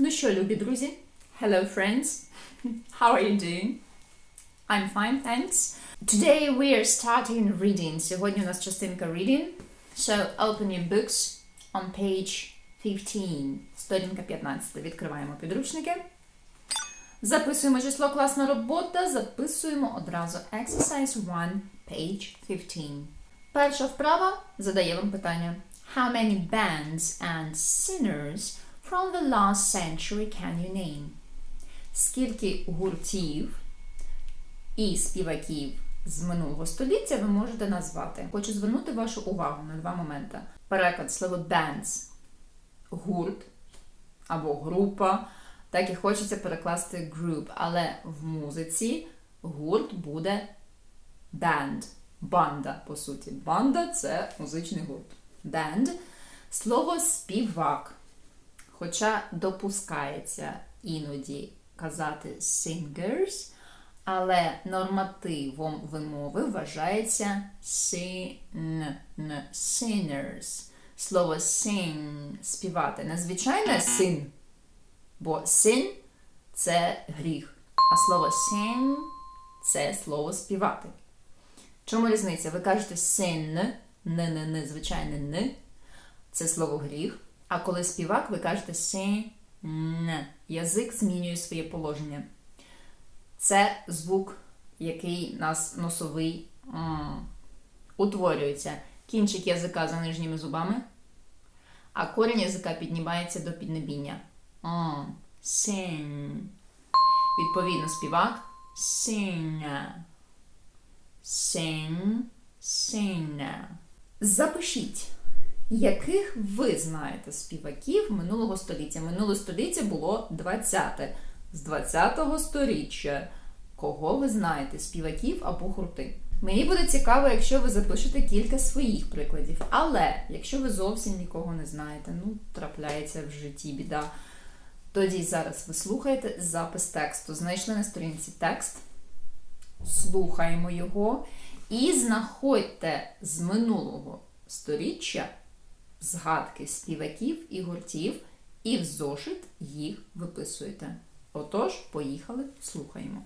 Ну що, любі друзі? Hello, friends. How are you doing? I'm fine, thanks. Today we are starting reading. Сьогодні у нас частинка reading. So open your books on page 15. Сторінка 15. Відкриваємо підручники. Записуємо число класна робота. Записуємо одразу exercise 1, page 15. Перша вправа задає вам питання. How many bands and singers from the last century can you name? Скільки гуртів і співаків з минулого століття ви можете назвати? Хочу звернути вашу увагу на два моменти. Переклад слова bands – гурт або група. Так і хочеться перекласти group, але в музиці гурт буде band. Банда, по суті. Банда це музичний гурт. Band. Слово співак. Хоча допускається іноді казати singers, але нормативом вимови вважається sin, sinners. Слово sing співати. Не звичайне син, бо sin це гріх, а слово sing це слово співати. Чому різниця? Ви кажете sin, не, не, не, звичайне не, це слово гріх. А коли співак, ви кажете син. Язик змінює своє положення. Це звук, який нас носовий м, утворюється. Кінчик язика за нижніми зубами, а корінь язика піднімається до піднебіння. М. Відповідно, співак син. Син. Син. Запишіть. Яких ви знаєте співаків минулого століття? Минуле століття було 20-те. З 20-го сторіччя. Кого ви знаєте? Співаків або гурти? Мені буде цікаво, якщо ви запишете кілька своїх прикладів. Але якщо ви зовсім нікого не знаєте, ну, трапляється в житті біда. Тоді зараз ви слухаєте запис тексту. Знайшли на сторінці текст, слухаємо його і знаходьте з минулого сторіччя згадки співаків і гуртів, і в зошит їх виписуєте. Отож, поїхали, слухаємо.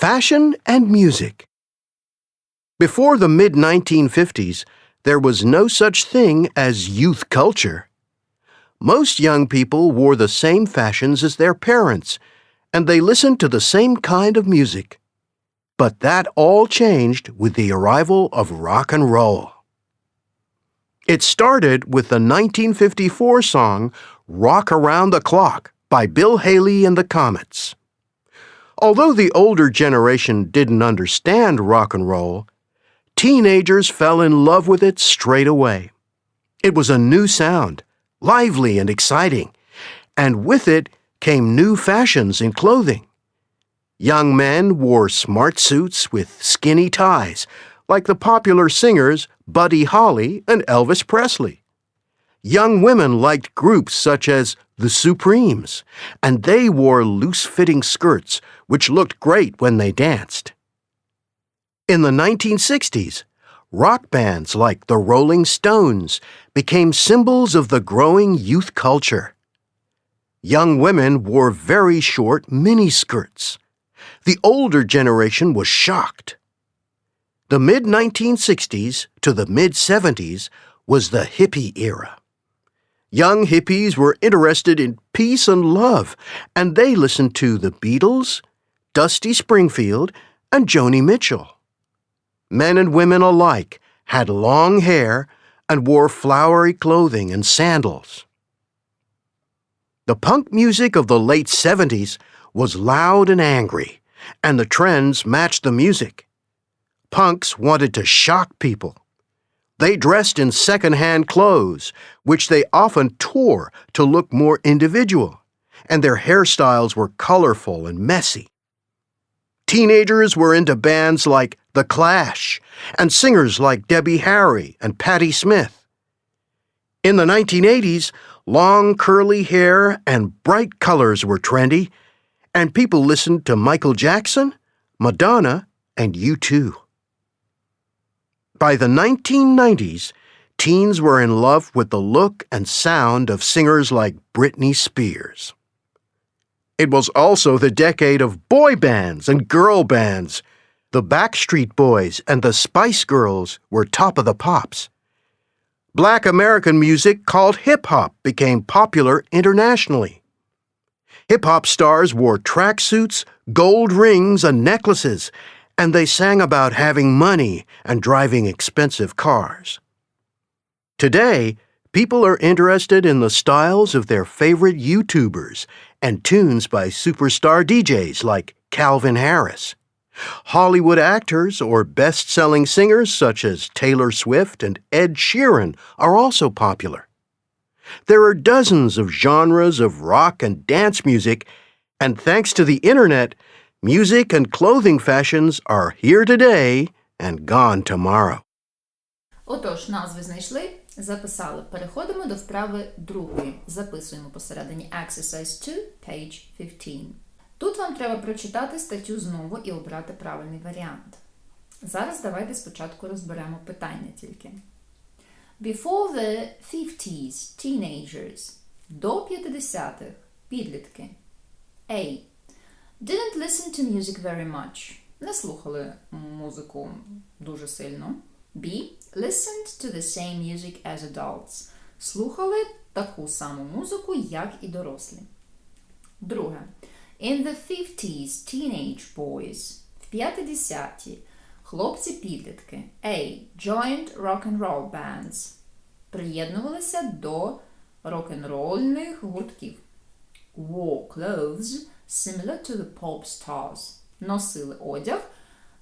Fashion and music. Before the mid 1950s, there was no such thing as youth culture. Most young people wore the same fashions as their parents, and they listened to the same kind of music. But that all changed with the arrival of rock and roll. It started with the 1954 song Rock Around the Clock by Bill Haley and the Comets. Although the older generation didn't understand rock and roll, teenagers fell in love with it straight away. It was a new sound, lively and exciting, and with it came new fashions in clothing. Young men wore smart suits with skinny ties, like the popular singers Buddy Holly and Elvis Presley. Young women liked groups such as the Supremes, and they wore loose fitting skirts which looked great when they danced. In the 1960s, rock bands like the Rolling Stones became symbols of the growing youth culture. Young women wore very short miniskirts. The older generation was shocked. The mid 1960s to the mid 70s was the hippie era. Young hippies were interested in peace and love, and they listened to the Beatles, Dusty Springfield, and Joni Mitchell. Men and women alike had long hair and wore flowery clothing and sandals. The punk music of the late 70s was loud and angry, and the trends matched the music. Punks wanted to shock people. They dressed in second-hand clothes, which they often tore to look more individual, and their hairstyles were colorful and messy. Teenagers were into bands like The Clash and singers like Debbie Harry and Patti Smith. In the 1980s, long curly hair and bright colors were trendy, and people listened to Michael Jackson, Madonna, and U2. By the 1990s, teens were in love with the look and sound of singers like Britney Spears. It was also the decade of boy bands and girl bands. The Backstreet Boys and the Spice Girls were top of the pops. Black American music called hip hop became popular internationally. Hip hop stars wore tracksuits, gold rings, and necklaces, and they sang about having money and driving expensive cars. Today, people are interested in the styles of their favorite YouTubers and tunes by superstar DJs like Calvin Harris. Hollywood actors or best selling singers such as Taylor Swift and Ed Sheeran are also popular. There are dozens of genres of rock and dance music, and thanks to the internet, music and clothing fashions are here today and gone tomorrow. Отож, назви знайшли, записали. Переходимо до вправи другої. Записуємо посередині Exercise 2, page 15. Тут вам треба прочитати статтю знову і обрати правильний варіант. Зараз давайте спочатку розберемо питання тільки. Before the 50s, teenagers. До 50-х. Підлітки. A. Didn't listen to music very much. Не слухали музику дуже сильно. B. Listened to the same music as adults. Слухали таку саму музику, як і дорослі. Друге. In the 50s, teenage boys. В 50-ті. Хлопці-підлітки. A. Joined rock and roll bands. Приєднувалися до рок-н-рольних гуртків. Wore clothes similar to the pop stars. Носили одяг,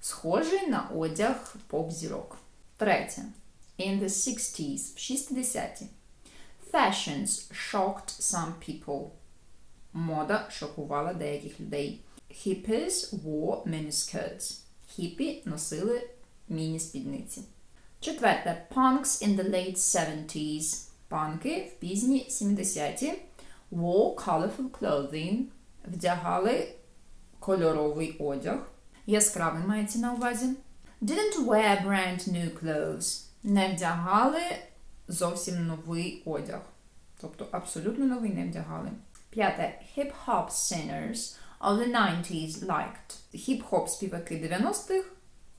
схожий на одяг поп-зірок. Третє. In the 60s, в 60-ті. Fashions shocked some people. Мода шокувала деяких людей. Hippies wore miniskirts. Хіпі носили міні-спідниці. Четверте. Punks in the late 70s. Панки в пізні 70-ті. Wore colorful clothing. Вдягали кольоровий одяг. Яскравий мається на увазі. Didn't wear brand new clothes. Не вдягали зовсім новий одяг. Тобто абсолютно новий не вдягали. П'яте. Hip-hop singers of the 90s liked. Хіп-хоп співаки 90-х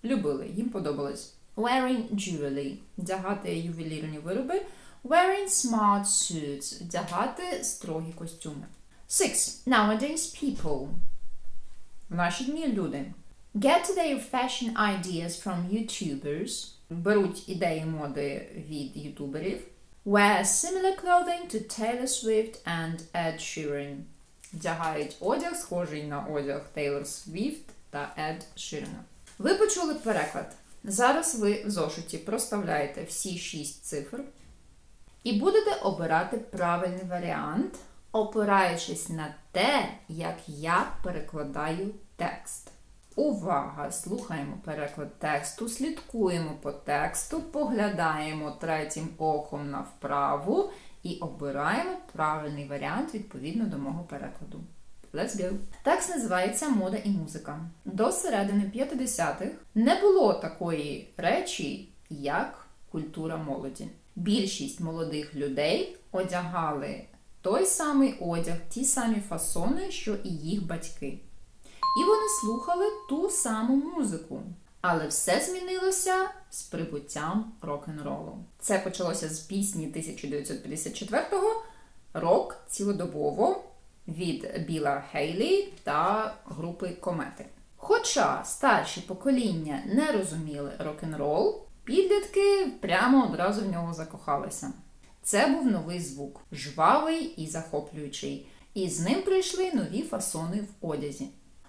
любили, їм подобалось. Wearing jewelry. Вдягати ювелірні вироби. Wearing smart suits. Вдягати строгі костюми. Six. Nowadays people. В наші дні люди. Get their fashion ideas from YouTubers. Беруть ідеї моди від ютуберів. Wear similar clothing to Taylor Swift and Ed Sheeran. Вдягають одяг, схожий на одяг Taylor Swift та Ed Sheeran. Ви почули переклад. Зараз ви в зошиті проставляєте всі шість цифр і будете обирати правильний варіант, опираючись на те, як я перекладаю текст. Увага! Слухаємо переклад тексту, слідкуємо по тексту, поглядаємо третім оком на вправу і обираємо правильний варіант відповідно до мого перекладу. Let's go! Текст називається Мода і музика. До середини 50-х не було такої речі, як культура молоді. Більшість молодих людей одягали той самий одяг, ті самі фасони, що і їх батьки. І вони слухали ту саму музику. Але все змінилося з прибуттям рок-н-ролу. Це почалося з пісні 1954-го рок цілодобово від Біла Хейлі та групи Комети. Хоча старші покоління не розуміли рок-н-рол, підлітки прямо одразу в нього закохалися. Це був новий звук, жвавий і захоплюючий, і з ним прийшли нові фасони в одязі.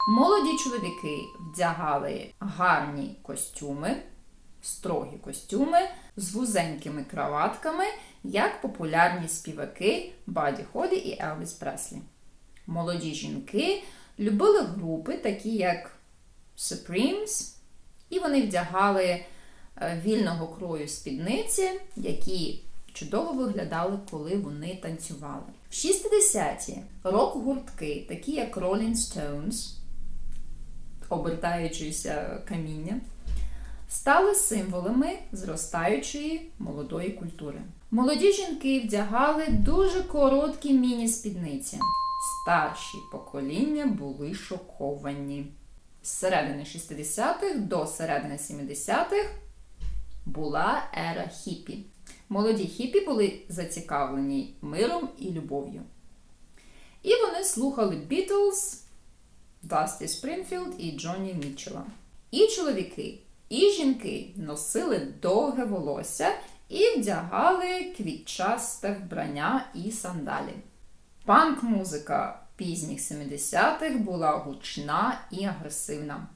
Молоді чоловіки вдягали гарні костюми, строгі костюми з вузенькими краватками, як популярні співаки Баді Ході і Елвіс Преслі. Молоді жінки любили групи, такі як Supremes, і вони вдягали е, вільного крою спідниці, які чудово виглядали, коли вони танцювали. В 60-ті рок-гуртки, такі як Rolling Stones, обертаючися каміння, стали символами зростаючої молодої культури. Молоді жінки вдягали дуже короткі міні-спідниці. Старші покоління були шоковані. З середини 60-х до середини 70-х була ера хіпі. Молоді хіпі були зацікавлені миром і любов'ю. І вони слухали Бітлз, Дасті Спрінфілд і Джонні Мітчелла. І чоловіки, і жінки носили довге волосся і вдягали квітчасте вбрання і сандалі. Панк-музика пізніх 70-х була гучна і агресивна.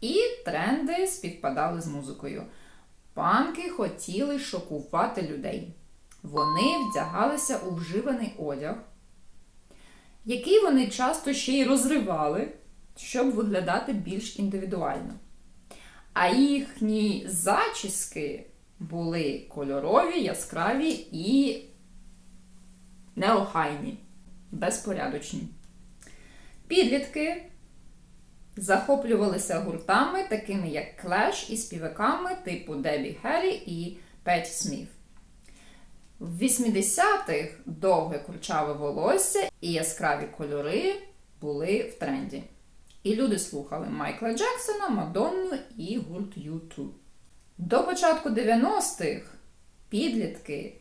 І тренди співпадали з музикою. Панки хотіли шокувати людей. Вони вдягалися у вживаний одяг, який вони часто ще й розривали, щоб виглядати більш індивідуально. А їхні зачіски були кольорові, яскраві і неохайні, безпорядочні. Підлітки захоплювалися гуртами, такими як Clash і співаками типу Дебі Херрі і Петті Сміт. В 80-х довге курчаве волосся і яскраві кольори були в тренді. І люди слухали Майкла Джексона, Мадонну і гурт U2. До початку 90-х підлітки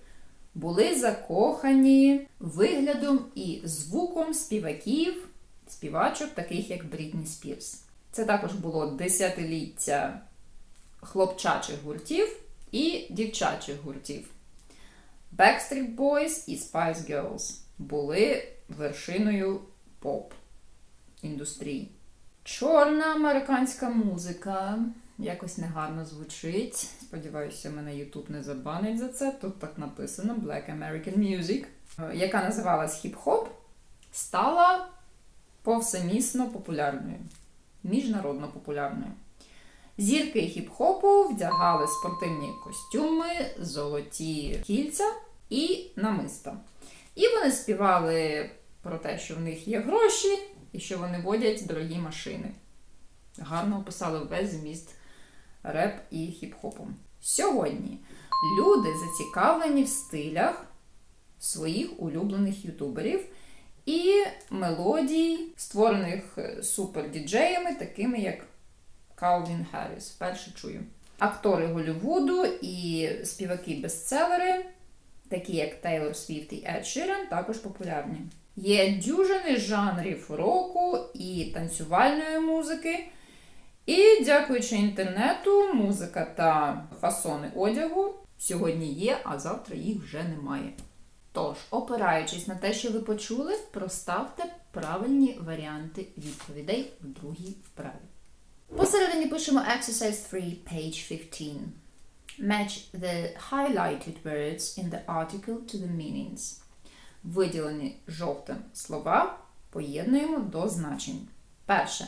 були закохані виглядом і звуком співаків, співачок, таких як Брітні Спірс. Це також було десятиліття хлопчачих гуртів і дівчачих гуртів. Backstreet Boys і Spice Girls були вершиною поп-індустрії. Чорна американська музика якось негарно звучить. Сподіваюся, мене YouTube не забанить за це. Тут так написано Black American Music, е, яка називалась хіп-хоп, стала повсемісно популярною, міжнародно популярною. Зірки хіп-хопу вдягали спортивні костюми, золоті кільця і намиста. І вони співали про те, що в них є гроші і що вони водять дорогі машини. Гарно описали весь зміст реп і хіп-хопу. Сьогодні люди зацікавлені в стилях своїх улюблених ютуберів і мелодій, створених супер-діджеями, такими як Калвін Харріс. Вперше чую. Актори Голлівуду і співаки-бестселери, такі як Тейлор Свіфт і Ед Ширен, також популярні. Є дюжини жанрів року і танцювальної музики. І, дякуючи інтернету, музика та фасони одягу сьогодні є, а завтра їх вже немає. Тож, опираючись на те, що ви почули, проставте правильні варіанти відповідей в другій вправі. Посередині пишемо Exercise 3, page 15. Match the highlighted words in the article to the meanings. Виділені жовтим слова поєднуємо до значень. Перше.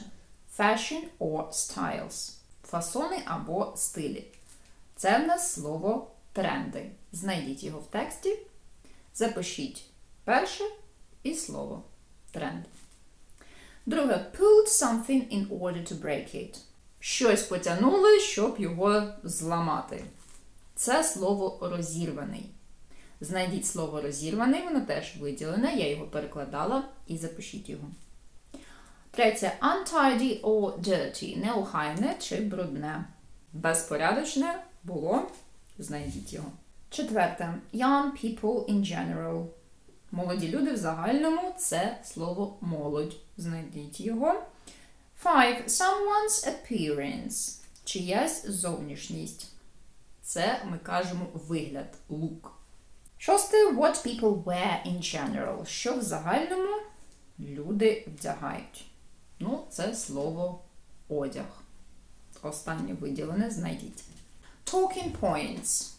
Fashion or styles. Фасони або стилі. Це в нас слово тренди. Знайдіть його в тексті. Запишіть перше і слово тренд. Друге, pulled something in order to break it. Щось потягнули, щоб його зламати. Це слово розірваний. Знайдіть слово розірваний, воно теж виділене, я його перекладала і запишіть його. Третє untidy or dirty. Неохайне чи брудне. Безпорядочне було. Знайдіть його. Четверте. Young people in general. Молоді люди в загальному це слово молодь. Знайдіть його. Five. Someone's appearance. Чиясь зовнішність. Це ми кажемо вигляд, look. Шосте. What people wear in general. Що в загальному люди вдягають. Ну, це слово одяг. Останнє виділене знайдіть. Talking points.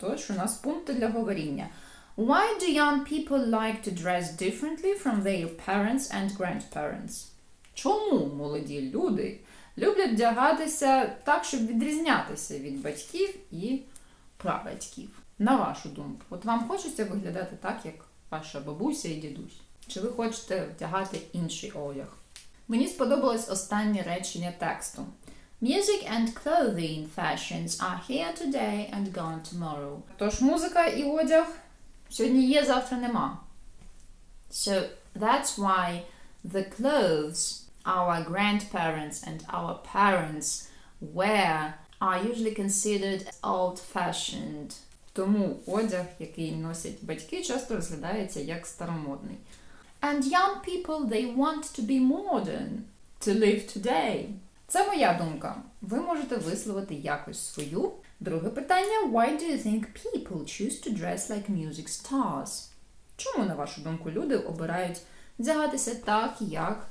Тож, у нас пункти для говоріння. Why do young people like to dress differently from their parents and grandparents? Чому молоді люди люблять вдягатися так, щоб відрізнятися від батьків і прабатьків? На вашу думку, от вам хочеться виглядати так, як ваша бабуся і дідусь? Чи ви хочете вдягати інший одяг? Мені сподобалось останнє речення тексту. Music and clothing fashions are here today and gone tomorrow. Тож музика і одяг сьогодні є, завтра нема. So That's why the clothes our grandparents and our parents wear are usually considered old-fashioned. Тому одяг, який носять батьки, часто розглядається як старомодний. And young people, they want to be modern, to live today. Це моя думка. Ви можете висловити якось свою. Друге питання: Why do you think people choose to dress like music stars? Чому, на вашу думку, люди обирають вдягатися так, як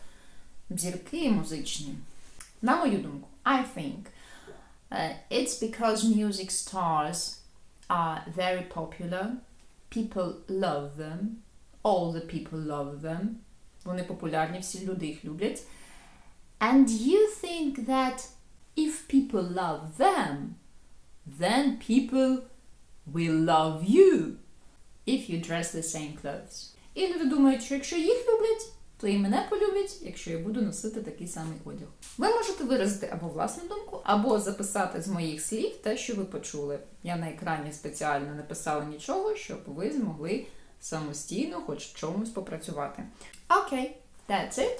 зірки музичні? На мою думку, I think uh, it's because music stars are very popular. People love them. All the people love them. Вони популярні, всі люди їх люблять. And you think that if people love them, then people will love you if you dress the same clothes. І люди думають, що якщо їх люблять, то і мене полюблять, якщо я буду носити такий самий одяг. Ви можете виразити або власну думку, або записати з моїх слів те, що ви почули. Я на екрані спеціально не писала нічого, щоб ви змогли самостійно хоч в чомусь попрацювати. Окей, that's it.